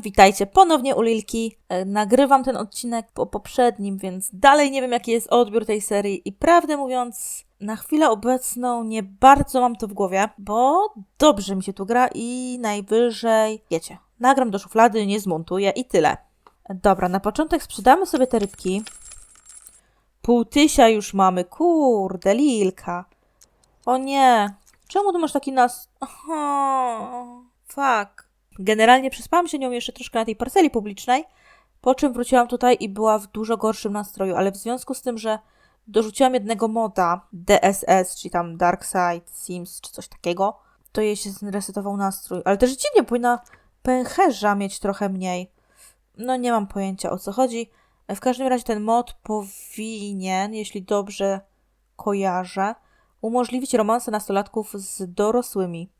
Witajcie ponownie u Lilki. E, Nagrywam ten odcinek po poprzednim, więc dalej nie wiem, jaki jest odbiór tej serii. I prawdę mówiąc, na chwilę obecną nie bardzo mam to w głowie, bo dobrze mi się tu gra i najwyżej, wiecie, nagram do szuflady, nie zmontuję i tyle. Dobra, na początek sprzedamy sobie te rybki. Pół tysia już mamy, kurde, Lilka. O nie, czemu tu masz taki nas... Aha, fuck. Generalnie przespałam się nią jeszcze troszkę na tej parceli publicznej, po czym wróciłam tutaj i była w dużo gorszym nastroju, ale w związku z tym, że dorzuciłam jednego moda DSS, czyli tam Dark Side Sims, czy coś takiego, to jej się zresetował nastrój. Ale też dziwnie, powinna pęcherza mieć trochę mniej. No nie mam pojęcia o co chodzi. W każdym razie ten mod powinien, jeśli dobrze kojarzę, umożliwić romanse nastolatków z dorosłymi.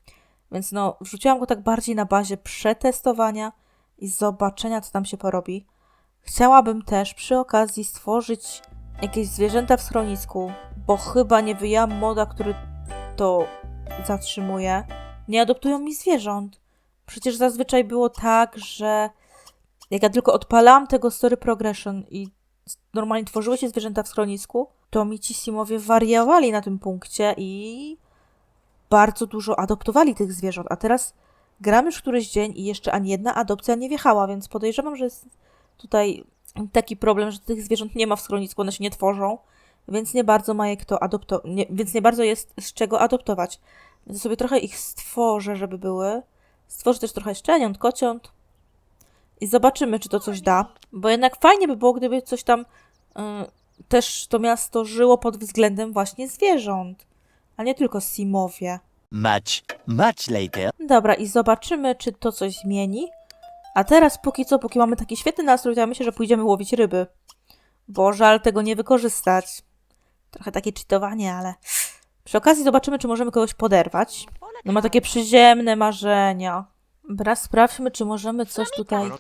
Więc no, wrzuciłam go tak bardziej na bazie przetestowania i zobaczenia, co tam się porobi. Chciałabym też przy okazji stworzyć jakieś zwierzęta w schronisku, bo chyba nie wyjęłam moda, który to zatrzymuje. Nie adoptują mi zwierząt. Przecież zazwyczaj było tak, że jak ja tylko odpalałam tego story progression i normalnie tworzyły się zwierzęta w schronisku, to mi ci simowie wariowali na tym punkcie i bardzo dużo adoptowali tych zwierząt, a teraz gram już któryś dzień i jeszcze ani jedna adopcja nie wjechała, więc podejrzewam, że jest tutaj taki problem, że tych zwierząt nie ma w schronisku, one się nie tworzą, więc nie bardzo ma je kto adoptować, więc nie bardzo jest z czego adoptować. Więc sobie trochę ich stworzę, żeby były. Stworzę też trochę szczeniąt, kociąt i zobaczymy, czy to coś da, bo jednak fajnie by było, gdyby coś tam y, też to miasto żyło pod względem właśnie zwierząt, a nie tylko simowie. Much, much later. Dobra, i zobaczymy, czy to coś zmieni. A teraz, póki co, póki mamy taki świetny nastrój, to ja myślę, że pójdziemy łowić ryby. Bo żal tego nie wykorzystać. Trochę takie cheatowanie, ale... Przy okazji zobaczymy, czy możemy kogoś poderwać. No ma takie przyziemne marzenia. Dobra, sprawdźmy, czy możemy coś tutaj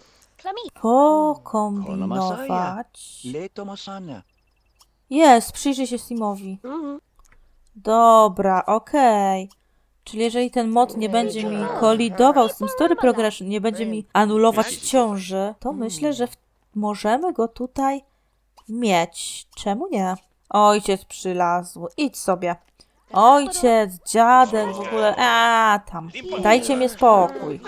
pokombinować. Jest, przyjrzyj się Simowi. Dobra, okej. Czyli jeżeli ten mod nie będzie mi kolidował z tym story progression, nie będzie mi anulować ciąży, to myślę, że w- możemy go tutaj mieć. Czemu nie? Ojciec przylazł. Idź sobie. Ojciec, dziadek, w ogóle. A tam. Dajcie mi spokój.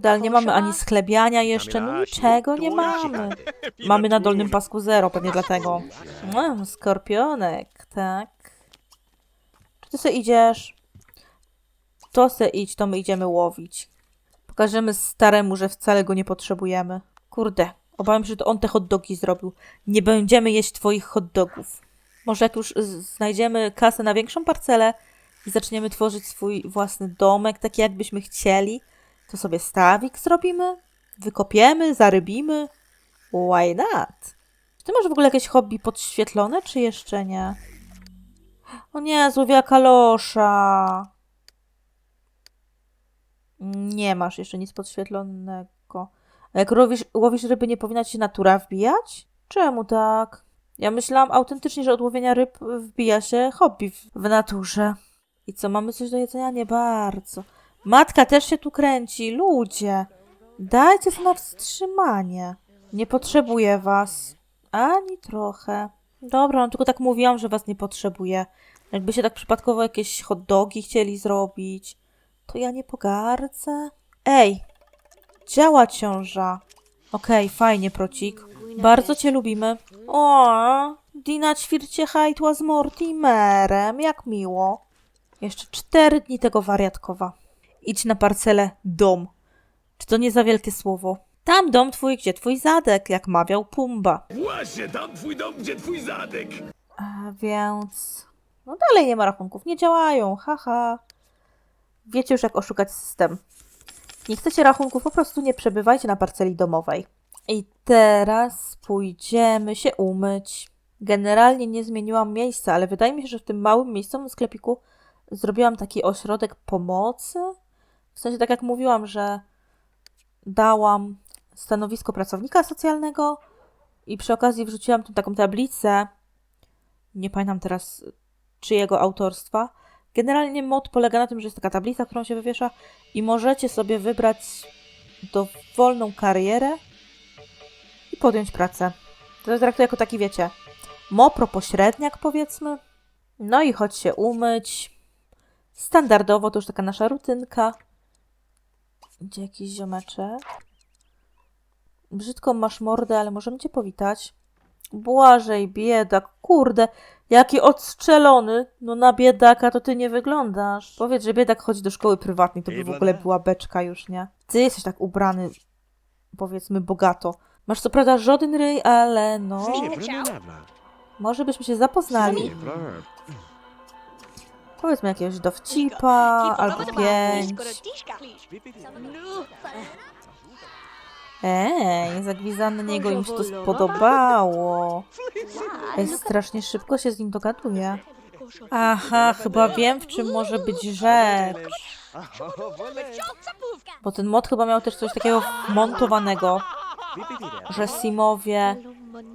Dalej nie mamy ani sklebiania jeszcze, no niczego nie mamy. Mamy na dolnym pasku zero, pewnie dlatego. No, skorpionek, tak. Ty se idziesz? To se idź, to my idziemy łowić. Pokażemy staremu, że wcale go nie potrzebujemy. Kurde, obawiam się, że to on te hot dogi zrobił. Nie będziemy jeść twoich hot dogów. Może jak już znajdziemy kasę na większą parcelę i zaczniemy tworzyć swój własny domek, taki jakbyśmy chcieli, to sobie stawik zrobimy, wykopiemy, zarybimy. Why not? Czy ty masz w ogóle jakieś hobby podświetlone, czy jeszcze nie? O nie, złowiła kalosza. Nie masz jeszcze nic podświetlonego. A jak łowisz, łowisz ryby, nie powinna ci natura wbijać? Czemu tak? Ja myślałam autentycznie, że od łowienia ryb wbija się hobby w, w naturze. I co, mamy coś do jedzenia? Nie bardzo. Matka też się tu kręci. Ludzie, dajcie to na wstrzymanie. Nie potrzebuję was. Ani trochę. Dobra, no tylko tak mówiłam, że was nie potrzebuję. Jakby się tak przypadkowo jakieś hot dogi chcieli zrobić, to ja nie pogardzę. Ej, działa ciąża. Okej, fajnie, procik. Bardzo cię lubimy. O, Dina ćwircie hajtła z Mortimerem, jak miło. Jeszcze cztery dni tego wariatkowa. Idź na parcelę dom. Czy to nie za wielkie słowo? Tam dom twój, gdzie twój zadek, jak mawiał Pumba. Właśnie, tam twój dom, gdzie twój zadek. A więc. No dalej nie ma rachunków, nie działają, haha. Wiecie już, jak oszukać system. Nie chcecie rachunków, po prostu nie przebywajcie na parceli domowej. I teraz pójdziemy się umyć. Generalnie nie zmieniłam miejsca, ale wydaje mi się, że w tym małym miejscowym sklepiku zrobiłam taki ośrodek pomocy. W sensie, tak jak mówiłam, że dałam stanowisko pracownika socjalnego i przy okazji wrzuciłam tu taką tablicę. Nie pamiętam teraz czyjego autorstwa. Generalnie mod polega na tym, że jest taka tablica, którą się wywiesza i możecie sobie wybrać dowolną karierę i podjąć pracę. To traktuję jako taki, wiecie, mopro pośredniak powiedzmy. No i chodź się umyć. Standardowo to już taka nasza rutynka. Gdzie jakiś ziomeczek? Brzydką masz mordę, ale możemy cię powitać. Błażej, biedak, kurde, jaki odstrzelony. No na biedaka to ty nie wyglądasz. Powiedz, że biedak chodzi do szkoły prywatnej, to by w ogóle była beczka już, nie? Ty jesteś tak ubrany, powiedzmy, bogato. Masz co prawda żaden ryj, ale no... Może byśmy się zapoznali. Powiedzmy jakiegoś dowcipa, albo pięć. Ej, zagwizany na niego im się to spodobało. Ej, strasznie szybko się z nim dogaduje. Aha, chyba wiem, w czym może być rzecz. Bo ten mod chyba miał też coś takiego wmontowanego, że Simowie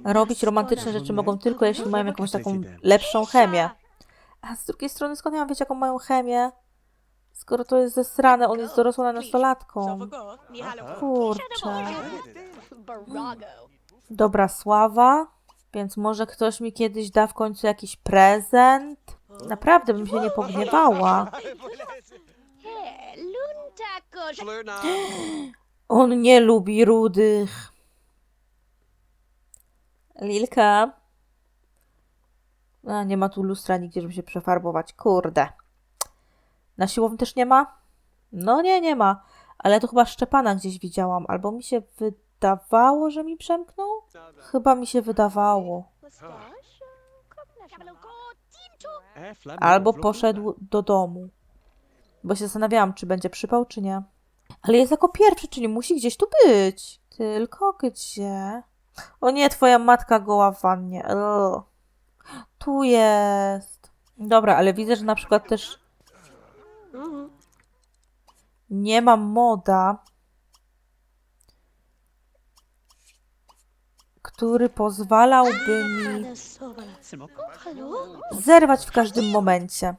robić romantyczne rzeczy mogą tylko, jeśli mają jakąś taką lepszą chemię. A z drugiej strony, skąd ja mam wiedzieć, jaką mają chemię? Skoro to jest zesrane, on jest dorosłą nastolatką. Kurczę. Dobra sława, więc może ktoś mi kiedyś da w końcu jakiś prezent? Naprawdę bym się nie pogniewała. On nie lubi rudych. Lilka. A, nie ma tu lustra nigdzie, żeby się przefarbować. Kurde. Na siłowni też nie ma? No nie, nie ma. Ale to chyba Szczepana gdzieś widziałam. Albo mi się wydawało, że mi przemknął? Chyba mi się wydawało. Albo poszedł do domu. Bo się zastanawiałam, czy będzie przypał, czy nie. Ale jest jako pierwszy, czyli musi gdzieś tu być. Tylko gdzie? O nie, twoja matka goła w wannie. Ugh. Tu jest. Dobra, ale widzę, że na przykład też nie mam moda, który pozwalałby mi zerwać w każdym momencie.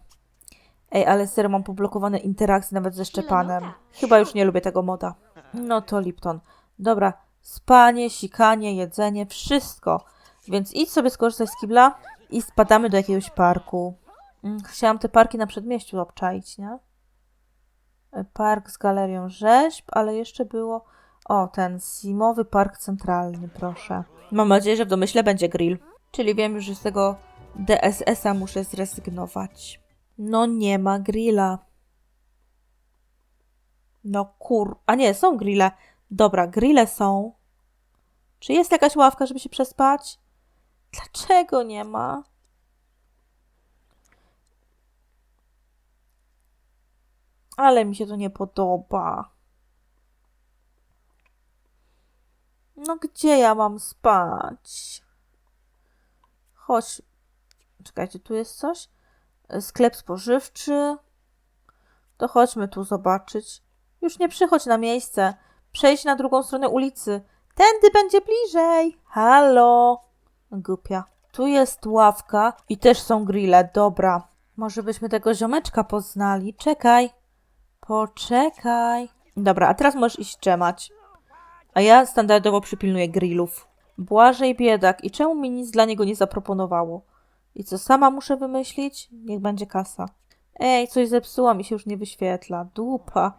Ej, ale serio mam poblokowane interakcje nawet ze Szczepanem. Chyba już nie lubię tego moda. No to Lipton. Dobra, spanie, sikanie, jedzenie, wszystko. Więc idź sobie skorzystać z kibla i spadamy do jakiegoś parku. Mm, Chciałam te parki na przedmieściu obczaić, nie? Park z galerią rzeźb, ale jeszcze było... O, ten zimowy park centralny, proszę. Mam nadzieję, że w domyśle będzie grill. Czyli wiem już, że z tego DSS-a muszę zrezygnować. No nie ma grilla. No kur... A nie, są grille. Dobra, grille są. Czy jest jakaś ławka, żeby się przespać? Dlaczego nie ma? Ale mi się to nie podoba. No gdzie ja mam spać? Chodź. Czekajcie, tu jest coś? Sklep spożywczy. To chodźmy tu zobaczyć. Już nie przychodź na miejsce. Przejdź na drugą stronę ulicy. Tędy będzie bliżej. Halo. Głupia. Tu jest ławka i też są grille. Dobra. Może byśmy tego ziomeczka poznali. Czekaj. Poczekaj. Dobra, a teraz możesz iść drzemać. A ja standardowo przypilnuję grillów. Błażej biedak. I czemu mi nic dla niego nie zaproponowało? I co, sama muszę wymyślić? Niech będzie kasa. Ej, coś zepsuła, mi się już nie wyświetla. Dupa.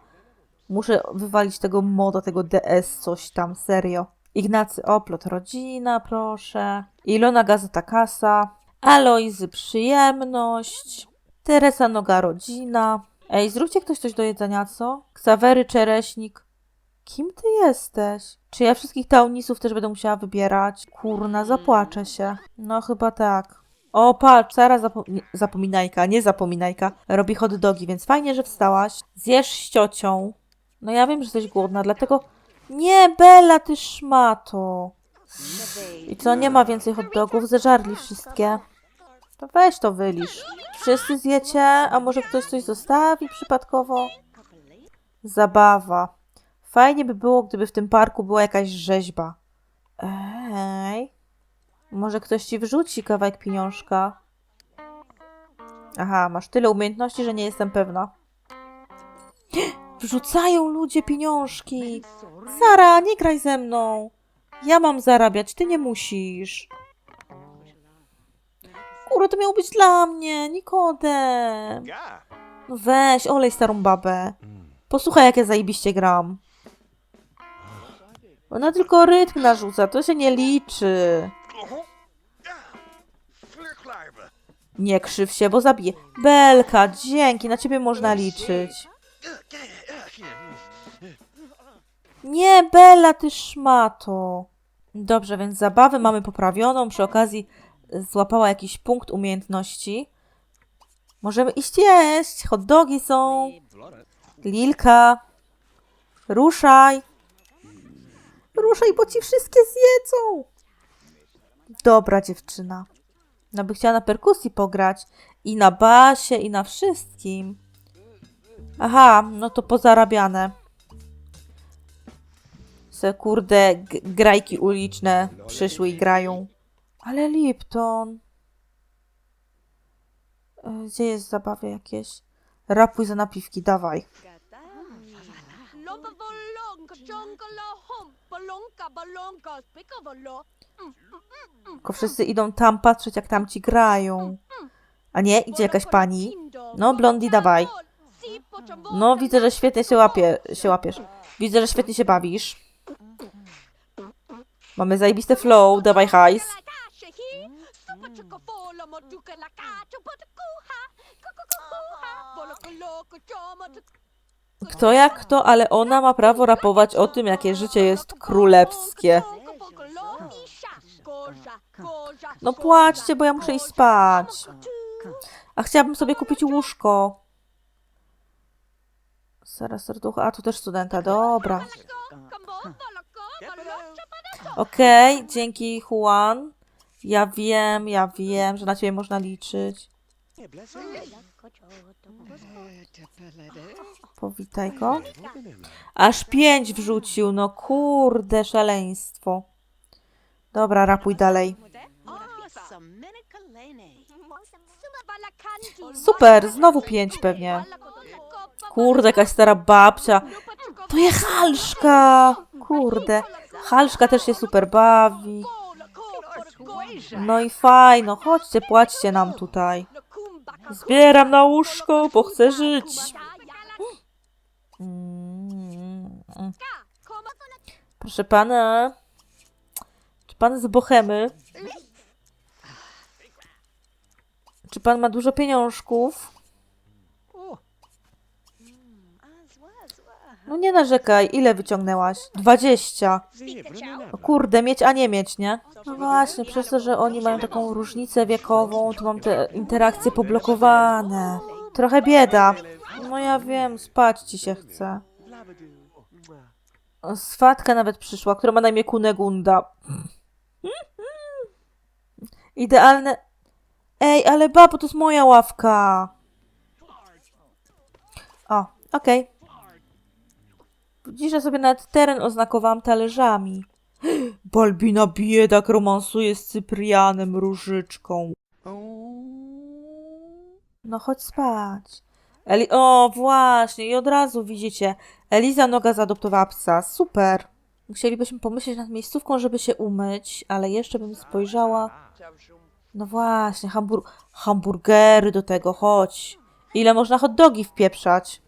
Muszę wywalić tego moda, tego DS, coś tam, serio. Ignacy Oplot, rodzina, proszę. Ilona Gazeta Kasa. Alojzy Przyjemność. Teresa Noga Rodzina. Ej, zróbcie ktoś coś do jedzenia, co? Ksawery Czereśnik. Kim ty jesteś? Czy ja wszystkich taunisów też będę musiała wybierać? Kurna, zapłaczę się. No chyba tak. O, patrz, Sara zapo- zapominajka, nie zapominajka, robi hot dogi, więc fajnie, że wstałaś. Zjesz z ciocią. No ja wiem, że jesteś głodna, dlatego... Nie, Bella, ty szmato. I co, nie ma więcej hot dogów? Zeżarli wszystkie. To weź to wylisz. Wszyscy zjecie, a może ktoś coś zostawi przypadkowo? Zabawa. Fajnie by było, gdyby w tym parku była jakaś rzeźba. Ej. Może ktoś ci wrzuci kawałek pieniążka? Aha, masz tyle umiejętności, że nie jestem pewna. Wrzucają ludzie pieniążki. Sara, nie graj ze mną. Ja mam zarabiać, ty nie musisz. Kurde, to miało być dla mnie, Nikodem. No weź, olej starą babę. Posłuchaj, jak ja zajebiście gram. Ona tylko rytm narzuca, to się nie liczy. Nie krzyw się, bo zabiję. Belka, dzięki, na ciebie można liczyć. Nie, Bella, ty szmato. Dobrze, więc zabawę mamy poprawioną. Przy okazji złapała jakiś punkt umiejętności. Możemy iść jeść. Hot dogi są. Lilka. Ruszaj. Ruszaj, bo ci wszystkie zjedzą. Dobra dziewczyna. No by chciała na perkusji pograć. I na basie, i na wszystkim. Aha, no to pozarabiane. Se kurde grajki uliczne przyszły i grają. Ale Lipton. E, Gdzie jest zabawy jakieś? Rapuj za napiwki, dawaj. Tylko wszyscy idą tam patrzeć, jak tam ci grają. A nie, idzie jakaś pani. No, Blondi, dawaj. No, widzę, że świetnie się, łapie, się łapiesz. Widzę, że świetnie się bawisz. Mamy zajebiste flow, dawaj hajs. Kto jak kto, ale ona ma prawo rapować o tym, jakie życie jest królewskie. No płaczcie, bo ja muszę iść spać. A chciałabym sobie kupić łóżko. Sara serducha. A, tu też studenta, dobra. Okej, dzięki Juan. Ja wiem, ja wiem, że na ciebie można liczyć. Powitaj go. Aż pięć wrzucił, no kurde, szaleństwo. Dobra, rapuj dalej. Super, znowu pięć pewnie. Kurde, jakaś stara babcia. To jest halszka! Kurde. Halszka też się super bawi. No i fajno, chodźcie, płaćcie nam tutaj. Zbieram na łóżko, bo chcę żyć. Proszę pana. Czy pan z Bohemy? Czy pan ma dużo pieniążków? No nie narzekaj, ile wyciągnęłaś? Dwadzieścia. O kurde, mieć, a nie mieć, nie? No właśnie, przez to, że oni mają taką różnicę wiekową, to mam te interakcje poblokowane. Trochę bieda. No ja wiem, spać ci się chce. Swatka nawet przyszła, która ma na imię Kunegunda. Idealne... Ej, ale babo, to jest moja ławka. O, okej. Dzisiaj sobie nawet teren oznakowałam talerzami. Balbina biedak romansuje z Cyprianem Różyczką. No chodź spać. Eli o, właśnie, i od razu widzicie. Eliza Noga zaadoptowała psa. Super. Musielibyśmy pomyśleć nad miejscówką, żeby się umyć, ale jeszcze bym spojrzała. No właśnie, hambur hamburgery do tego, chodź. Ile można hot dogi wpieprzać?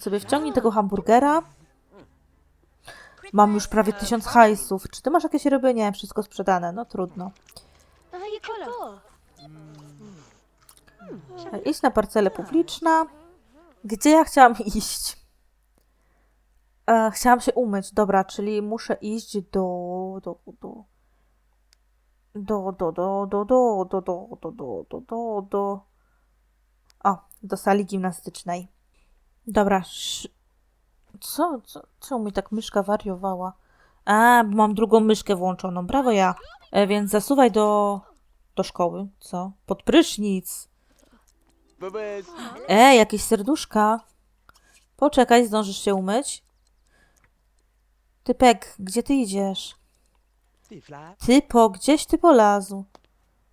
Sobie wciągnij tego hamburgera. Mam już prawie tysiąc hajsów. Czy ty masz jakieś ryby? Nie, wszystko sprzedane. No trudno. Iść na parcelę publiczna. Gdzie ja chciałam iść? E, chciałam się umyć. Dobra, czyli muszę iść do... do... do... Do, do, do, do, do, do, do, do, do, do, do, do... O, do sali gimnastycznej. Dobra. Co, co, co mi tak myszka wariowała? A, bo mam drugą myszkę włączoną. Brawo ja. E, więc zasuwaj do... do szkoły. Co? Pod prysznic. E, jakieś serduszka. Poczekaj, zdążysz się umyć? Typek, gdzie ty idziesz? Typo, gdzieś ty polazł.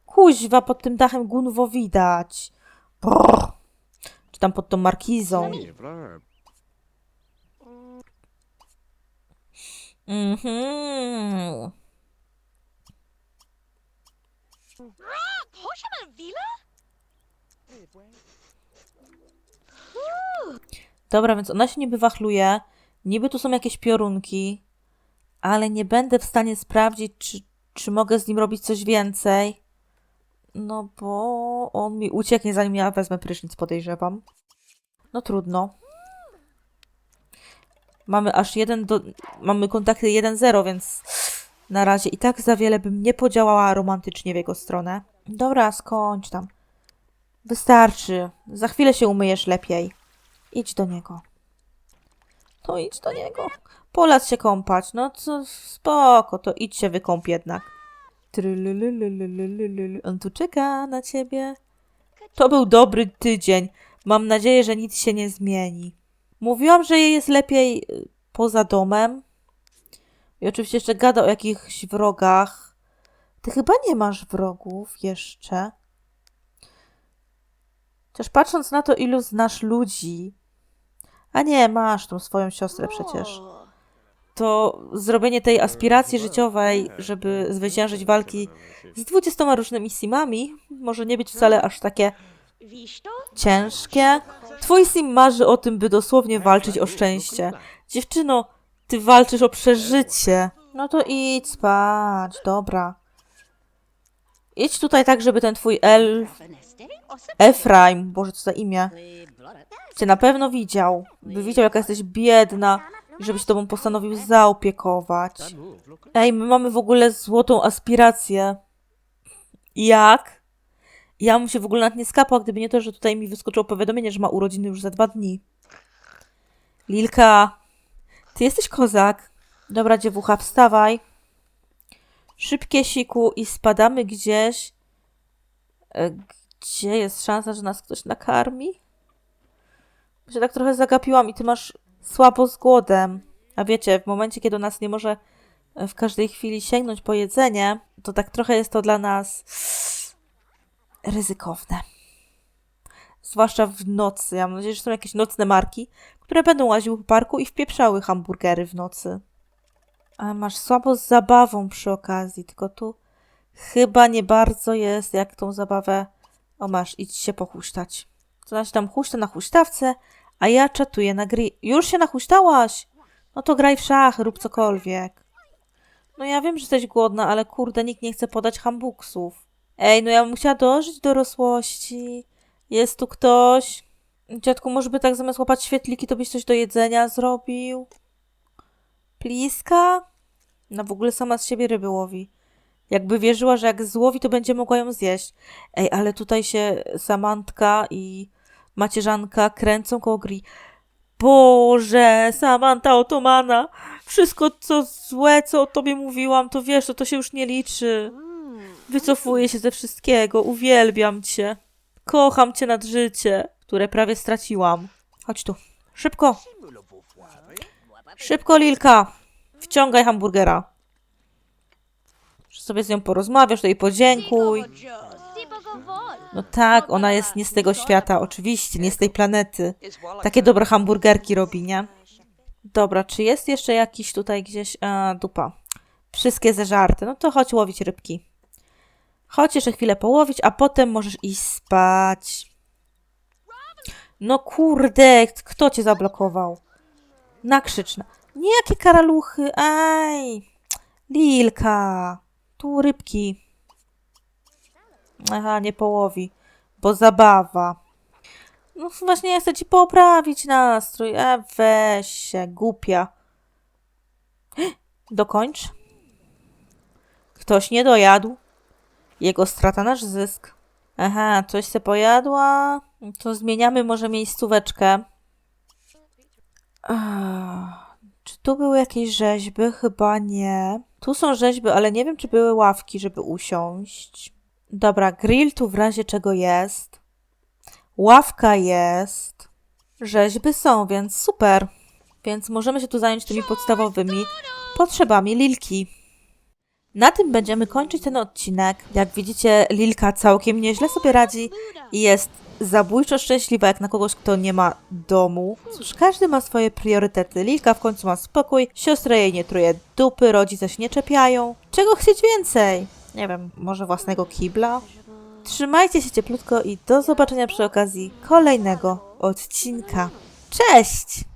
Kuźwa, pod tym dachem gunwo widać. Brrr tam pod tą markizą. No mhm. Dobra, więc ona się niby wachluje. Niby tu są jakieś piorunki, ale nie będę w stanie sprawdzić, czy, czy mogę z nim robić coś więcej. No bo on mi ucieknie zanim ja wezmę prysznic, podejrzewam. No trudno. Mamy aż jeden do... Mamy kontakty 1-0, więc na razie i tak za wiele bym nie podziałała romantycznie w jego stronę. Dobra, skończ tam. Wystarczy. Za chwilę się umyjesz lepiej. Idź do niego. To idź do niego. Polac się kąpać. No co, spoko, to idź się wykąp jednak. On tu czeka na ciebie. To był dobry tydzień. Mam nadzieję, że nic się nie zmieni. Mówiłam, że jej jest lepiej poza domem. I oczywiście jeszcze gada o jakichś wrogach. Ty chyba nie masz wrogów jeszcze. Chociaż patrząc na to, ilu znasz ludzi. A nie, masz tą swoją siostrę przecież. To zrobienie tej aspiracji życiowej, żeby zwyciężyć walki z 20 różnymi simami, może nie być wcale aż takie ciężkie. Twój sim marzy o tym, by dosłownie walczyć o szczęście. Dziewczyno, ty walczysz o przeżycie. No to idź spać, dobra. Idź tutaj tak, żeby ten twój elf, Efraim, Boże, co za imię, cię na pewno widział. By widział, jaka jesteś biedna i żeby się tobą postanowił zaopiekować. Ej, my mamy w ogóle złotą aspirację. Jak? Ja bym się w ogóle nad nie skapał, gdyby nie to, że tutaj mi wyskoczyło powiadomienie, że ma urodziny już za dwa dni. Lilka, ty jesteś kozak. Dobra, dziewucha, wstawaj. Szybkie siku i spadamy gdzieś. E, Gdzie jest szansa, że nas ktoś nakarmi? Się tak trochę zagapiłam i ty masz słabo z głodem. A wiecie, w momencie, kiedy nas nie może e, w każdej chwili sięgnąć po jedzenie, to tak trochę jest to dla nas ryzykowne. Zwłaszcza w nocy. Ja mam nadzieję, że są jakieś nocne marki, które będą łaziły po parku i wpieprzały hamburgery w nocy. Ale masz słabo z zabawą przy okazji, tylko tu chyba nie bardzo jest, jak tą zabawę... O masz, idź się pochuśtać. To znaczy tam huśta na huśtawce, a ja czatuję na gry. Już się nachuśtałaś? No to graj w szachy, rób cokolwiek. No ja wiem, że jesteś głodna, ale kurde, nikt nie chce podać hambuksów. Ej, no ja bym chciała dożyć dorosłości. Jest tu ktoś? Dziadku, może by tak zamiast łapać świetliki, to byś coś do jedzenia zrobił? Pliska? No w ogóle sama z siebie ryby łowi. Jakby wierzyła, że jak złowi, to będzie mogła ją zjeść. Ej, ale tutaj się Samantka i macierzanka kręcą koło gri. Boże, Samanta otomana. Wszystko co złe, co o tobie mówiłam, to wiesz, to, to się już nie liczy. Wycofuję się ze wszystkiego, uwielbiam cię. Kocham cię nad życie, które prawie straciłam. Chodź tu. Szybko. Szybko, Lilka. Wciągaj hamburgera. Że sobie z nią porozmawiasz, to jej podziękuj. No tak, ona jest nie z tego świata, oczywiście, nie z tej planety. Takie dobre hamburgerki robi, nie? Dobra, czy jest jeszcze jakiś tutaj gdzieś... A, dupa. Wszystkie zeżarte. No to chodź łowić rybki. Chodź jeszcze chwilę połowić, a potem możesz iść spać. No kurde, kto cię zablokował? Nakrzyczna. Nie, jakie karaluchy, aj. Lilka. Tu rybki. Aha, nie połowi, bo zabawa. No właśnie, ja chcę ci poprawić nastrój. A weź się, głupia. Dokończ. Ktoś nie dojadł. Jego strata nasz zysk. Aha, coś se pojadła. To zmieniamy może miejscóweczkę. Czy tu były jakieś rzeźby? Chyba nie. Tu są rzeźby, ale nie wiem, czy były ławki, żeby usiąść. Dobra, grill tu w razie czego jest. Ławka jest. Rzeźby są, więc super. Więc możemy się tu zająć tymi podstawowymi potrzebami Lilki. Na tym będziemy kończyć ten odcinek. Jak widzicie, Lilka całkiem nieźle sobie radzi i jest zabójczo szczęśliwa jak na kogoś, kto nie ma domu. Cóż, każdy ma swoje priorytety. Lilka w końcu ma spokój, siostra jej nie truje dupy, rodzice się nie czepiają. Czego chcieć więcej? Nie wiem, może własnego kibla? Trzymajcie się cieplutko i do zobaczenia przy okazji kolejnego odcinka. Cześć!